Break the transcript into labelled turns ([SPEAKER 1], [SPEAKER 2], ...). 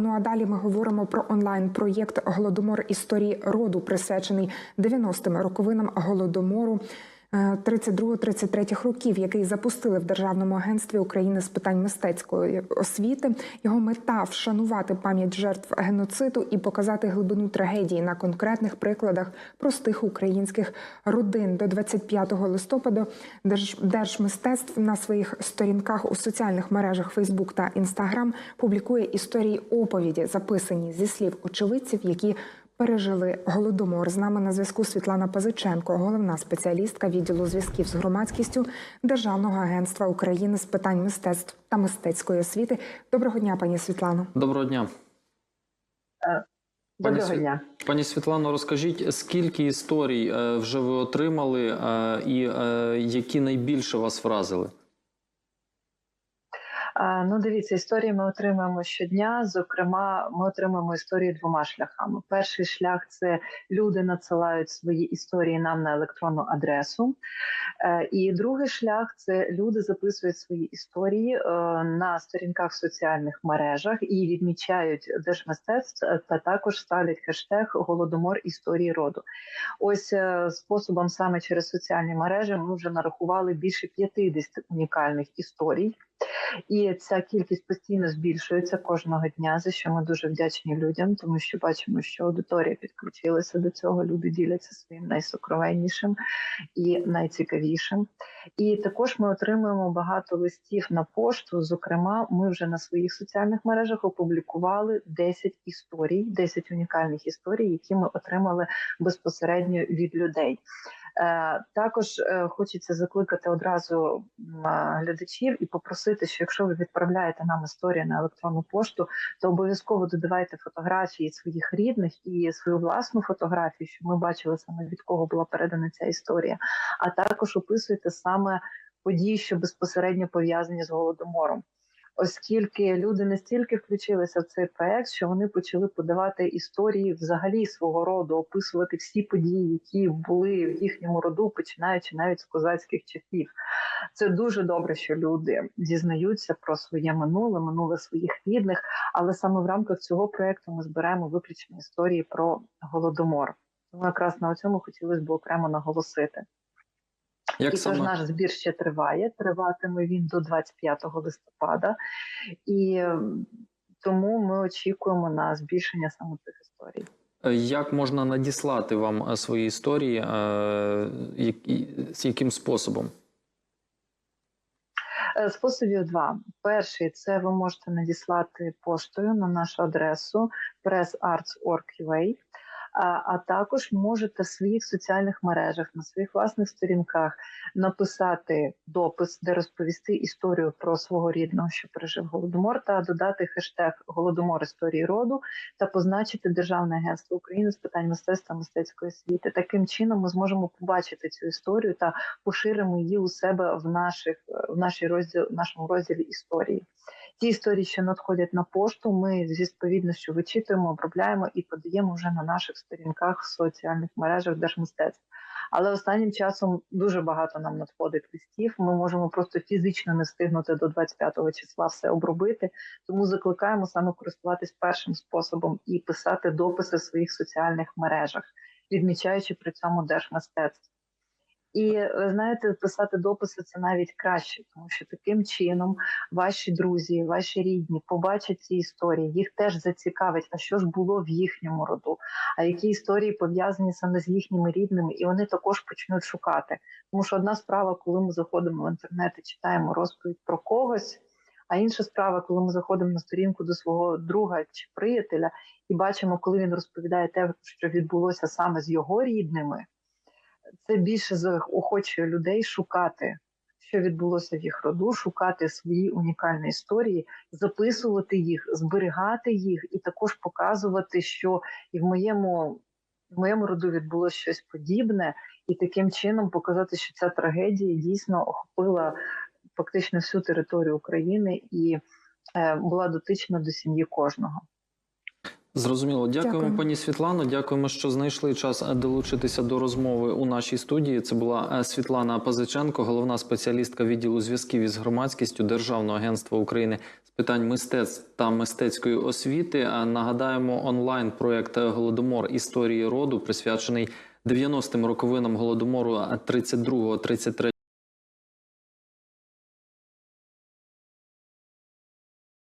[SPEAKER 1] Ну а далі ми говоримо про онлайн-проєкт Голодомор історії роду, присвячений 90-м роковинам голодомору. Е, 32-33 років, який запустили в Державному агентстві України з питань мистецької освіти. Його мета вшанувати пам'ять жертв геноциду і показати глибину трагедії на конкретних прикладах простих українських родин. До 25 листопада Держ- Держмистецтв на своїх сторінках у соціальних мережах Facebook та Instagram публікує історії оповіді, записані зі слів очевидців, які пережили голодомор. З нами на зв'язку Світлана Пазиченко, головна спеціалістка відділу зв'язків з громадськістю Державного агентства України з питань мистецтв та мистецької освіти. Доброго дня, пані Світлано.
[SPEAKER 2] Доброго дня. Пані
[SPEAKER 3] Доброго дня.
[SPEAKER 2] Пані Світлано, розкажіть, скільки історій е, вже ви отримали, е, і е, які найбільше вас вразили?
[SPEAKER 3] Ну, дивіться, історії ми отримуємо щодня. Зокрема, ми отримуємо історії двома шляхами. Перший шлях це люди надсилають свої історії нам на електронну адресу. Е, І другий шлях це люди записують свої історії е, на сторінках в соціальних мережах і відмічають держмистецтв е, та також ставлять хештег Голодомор історії роду. Ось способом саме через соціальні мережі ми вже нарахували більше 50 унікальних історій. І ця кількість постійно збільшується кожного дня, за що ми дуже вдячні людям, тому що бачимо, що аудиторія підключилася до цього. Люди діляться своїм найсокровеннішим і найцікавішим. І також ми отримуємо багато листів на пошту. Зокрема, ми вже на своїх соціальних мережах опублікували 10 історій, 10 унікальних історій, які ми отримали безпосередньо від людей. Е, Також е, хочеться закликати одразу глядачів і попросити, що якщо ви відправляєте нам історію на електронну пошту, то обов'язково додавайте фотографії своїх рідних і свою власну фотографію, щоб ми бачили саме від кого була передана ця історія. А також описуйте саме події, що безпосередньо пов'язані з голодомором. Оскільки люди настільки включилися в цей проект, що вони почали подавати історії взагалі свого роду, описувати всі події, які були в їхньому роду, починаючи навіть з козацьких часів. Це дуже добре, що люди дізнаються про своє минуле, минуле своїх рідних. Але саме в рамках цього проекту ми зберемо виключно історії про голодомор. Тому якраз на цьому хотілося б окремо наголосити.
[SPEAKER 2] Як
[SPEAKER 3] І тож наш збір ще триває. Триватиме він до 25 листопада, і тому ми очікуємо на збільшення саме цих історій.
[SPEAKER 2] е, як можна надіслати вам е, свої історії? е, З яким способом?
[SPEAKER 3] Способів два. Перший це ви можете надіслати поштою на нашу адресу pressarts.org.ua, а, також можете в своїх соціальних мережах, на своїх власних сторінках написати допис, де розповісти історію про свого рідного, що пережив голодомор, та додати хештег Голодомор історії роду та позначити Державне агентство України з питань мистецтва мистецької освіти. Таким чином ми зможемо побачити цю історію та поширимо її у себе в наших в нашій розділ, в нашому розділі історії. Ті історії, що надходять на пошту, ми зі сповідністю вичитуємо, обробляємо і подаємо вже на наших сторінках в соціальних мережах держмистецтв. Але останнім часом дуже багато нам надходить листів. Ми можемо просто фізично не встигнути до 25-го числа все обробити. Тому закликаємо саме користуватись першим способом і писати дописи в своїх соціальних мережах, відмічаючи при цьому держмистецтво. І ви знаєте, писати дописи це навіть краще, тому що таким чином ваші друзі, ваші рідні побачать ці історії, їх теж зацікавить, а що ж було в їхньому роду, а які історії пов'язані саме з їхніми рідними, і вони також почнуть шукати. Тому що одна справа, коли ми заходимо в інтернет і читаємо розповідь про когось. А інша справа, коли ми заходимо на сторінку до свого друга чи приятеля і бачимо, коли він розповідає те, що відбулося саме з його рідними, це більше заохочує людей шукати, що відбулося в їх роду, шукати свої унікальні історії, записувати їх, зберігати їх, і також показувати, що і в моєму, в моєму роду відбулося щось подібне, і таким чином показати, що ця трагедія дійсно охопила фактично всю територію України і е, була дотична до сім'ї кожного.
[SPEAKER 2] Зрозуміло, дякуємо,
[SPEAKER 1] Дякую.
[SPEAKER 2] пані Світлано. Дякуємо, що знайшли час е, долучитися до розмови у нашій студії. Це була е, Світлана Пазиченко, головна спеціалістка відділу зв'язків із громадськістю Державного агентства України з питань мистецтв та мистецької освіти. А Нагадаємо, онлайн проект Голодомор історії роду присвячений 90-м роковинам голодомору 32-33